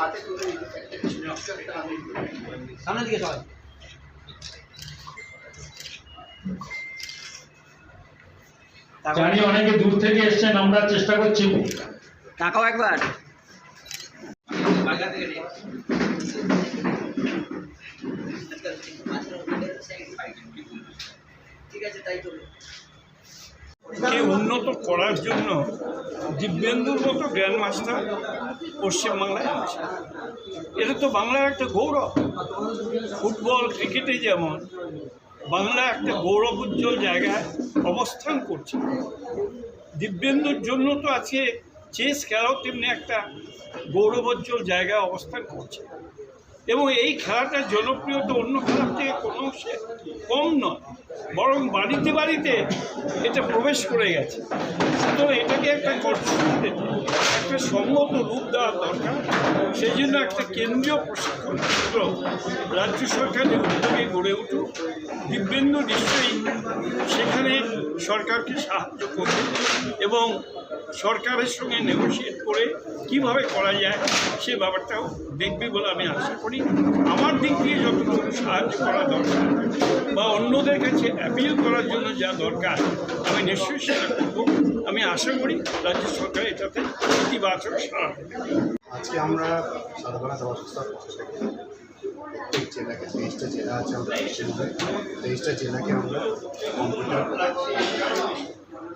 হাতে তুলে সামনের দিকে সবাই। জানি অনেকে দূর থেকে এসছেন আমরা চেষ্টা করছি। তাকাও একবার। ঠিক আছে তাই চলো। কে উন্নত করার জন্য দিব্যেন্দুর মতো গ্র্যান্ড মাস্টার পশ্চিমবাংলায় আছে। এটা তো বাংলার একটা গৌরব। ফুটবল, ক্রিকেটে যেমন, বাংলা একটা গৌরব উজ্জ্বল জায়গায় অবস্থান করছে। দিব্যেন্দুর জন্য তো আছে, চেস খেলাও তেমনি একটা গৌরবোজ্জ্বল জায়গায় অবস্থান করছে। এবং এই খেলাটার জনপ্রিয়তা অন্য খেলার থেকে কোনো অংশে কম নয়, বরং বাড়িতে বাড়িতে এটা প্রবেশ করে গেছে। সুতরাং এটাকে একটা কর্তৃত্বে, একটা সম্মত রূপ দেওয়া দরকার। সেই জন্য একটা কেন্দ্রীয় প্রশিক্ষণ কেন্দ্র রাজ্য সরকারের উদ্যোগে গড়ে উঠুক। দিব্যেন্দু নিশ্চয়ই সেখানে সরকারকে সাহায্য করবে এবং সরকারের সঙ্গে নেগোসিয়েট করে কীভাবে করা যায় সে ব্যাপারটাও দেখবে বলে আমি আশা করি। আমার দিক দিয়ে যতটুকু সাহায্য করা দরকার বা অন্যদের কাছে অ্যাপিল করার জন্য যা দরকার, আমি নিশ্চয়ই সেটা করব। আমি আশা করি রাজ্য সরকার এটাতে ইতিবাচক দেবে। আজকে আমরা জেলাকে, তেইশটা জেলা আছে পশ্চিমবঙ্গে তেইশটা জেলাকে আমরা কম্পিউটার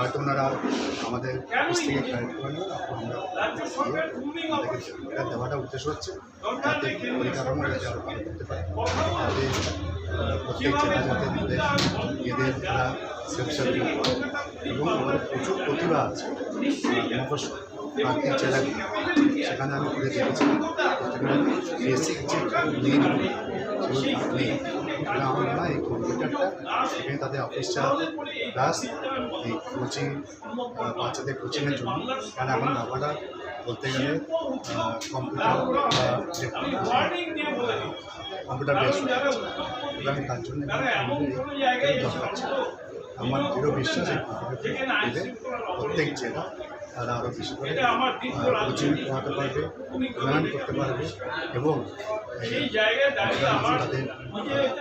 হয়তো ওনারা আমাদের অফিস থেকে এটা দেওয়াটা উদ্দেশ্য হচ্ছে যাতে পরিকাঠামো করতে পারে। যাতে প্রত্যেক জেলা যাতে এদের তারা সেলফ সার্ভিং এবং আমাদের প্রচুর প্রতিভা আছে সেখানে আমি ঘুরে দেখেছি। সেখানে বেসিক তাহলে আমার এই কম্পিউটারটা সেখানে তাদের অফিস চালাতে প্লাস এই কোচিং বাচ্চাদের কোচিংয়ের জন্য। কারণ এখন ব্যাপারটা বলতে গেলে কম্পিউটার কম্পিউটার বেস এবং তার জন্য দরকার। আমার দৃঢ় বিশ্বাস প্রত্যেক জেলা তারা আরও বেশি করে কোচিং পড়াতে পারবে উন্নয়ন করতে পারবে এবং তাদের